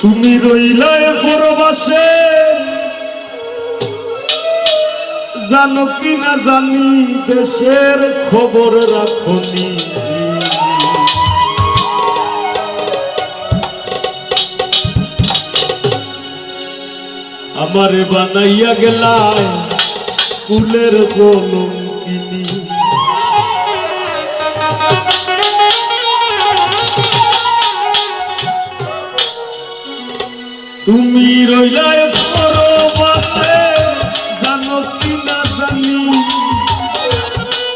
তুমি রইলায় পরবাসে জানো কি না জানি, দেশের খবর রাখনি আমারে বানাইয়া গেলায়, কুলের কলম তুমি রইলায় পরবাসে, জানো কি না জানি।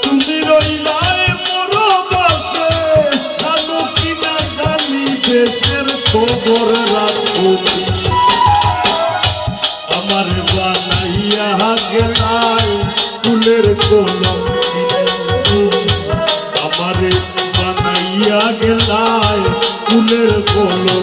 তুমি রইলায় পরবাসে, জানো কি না জানি, দেশের খবর রাখনি আমার বানাইয়া গেলায় ফুলের কলম আমার বানাইয়া গেলায় ফুলের কলম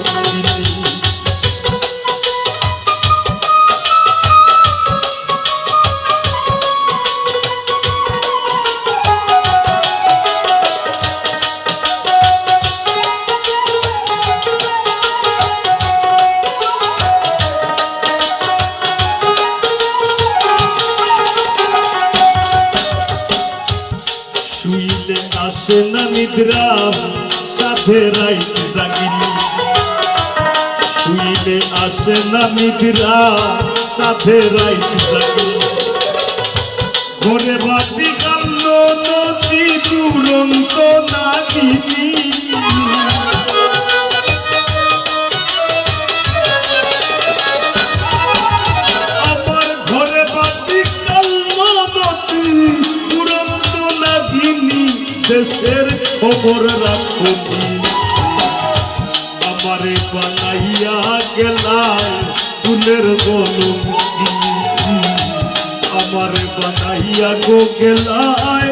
নিদ্রা সাথে রাইত জাগিনি শুইলে আসে না নিদ্রা সাথে রাইত জাগিনি ঘরে বাতি কান্দ নদী দুরন্ত নাগিনি। ঘরে খবর রাখো আমারে বানাইয়া গেলায় ফুলের গলম আমারে বানাইয়া গো গেলায়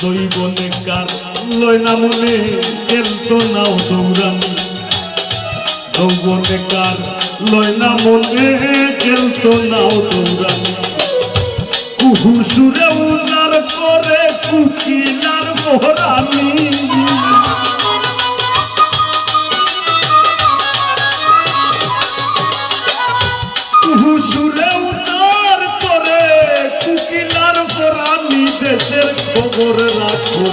জৈবনে কার লয় না মনে খেলতো নাও দৌড়ানি যৌবনে কার লয় না মনে খেলতো নাও দৌড়ানি কুহু সুরে উনার করে কুকিলার মোহরানি। দেশের খবর রাখো।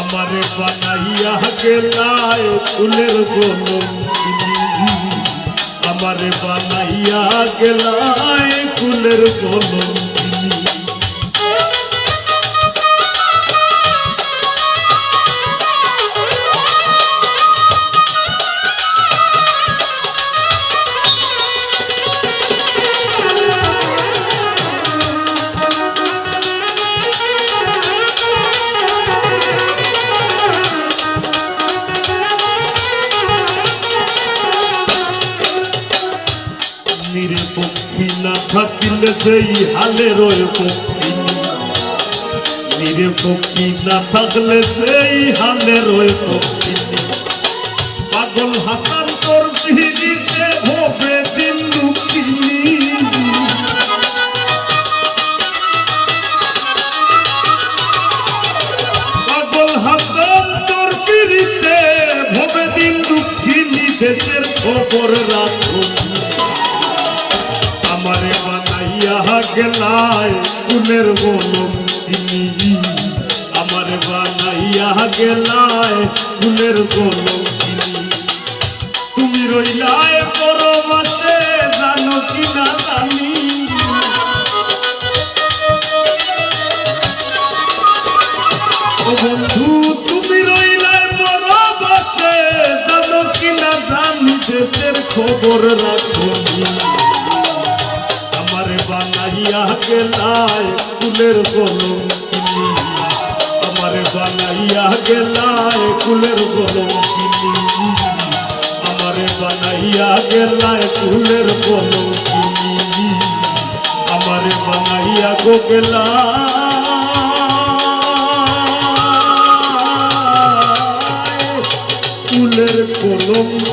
আমারে বানাইয়া গেলায় ফুলের গলম আমারে বানাইয়া গেলায় ফুলের গলম পক্ষী না থাকিলে সেই হালে রয়ে পক্ষী না থাকলে সেই হালে রয়ে পাগল হাসান তোর হবে দিন হাসান ভবে দেশের খবর রাখো গেলায় ফুলের বলম তিনি। আমারে বানাইয়া গেলায় ফুলের বলম তিনি। তুমি রইলায় পরমাসে জানো কি না জানি বন্ধু, তুমি রইলায় পরমাসে জানো কি না জানি, দেশের খবর রাখো বানাইয়া গেলায় ফুলের কলম কিনি আমারে বানাইয়া গেলায় ফুলের কলম কিনি বানাইয়া গেলায় ফুলের কলঙ্কি আমারে বানাইয়া গো গেলা ফুলের কলঙ্কি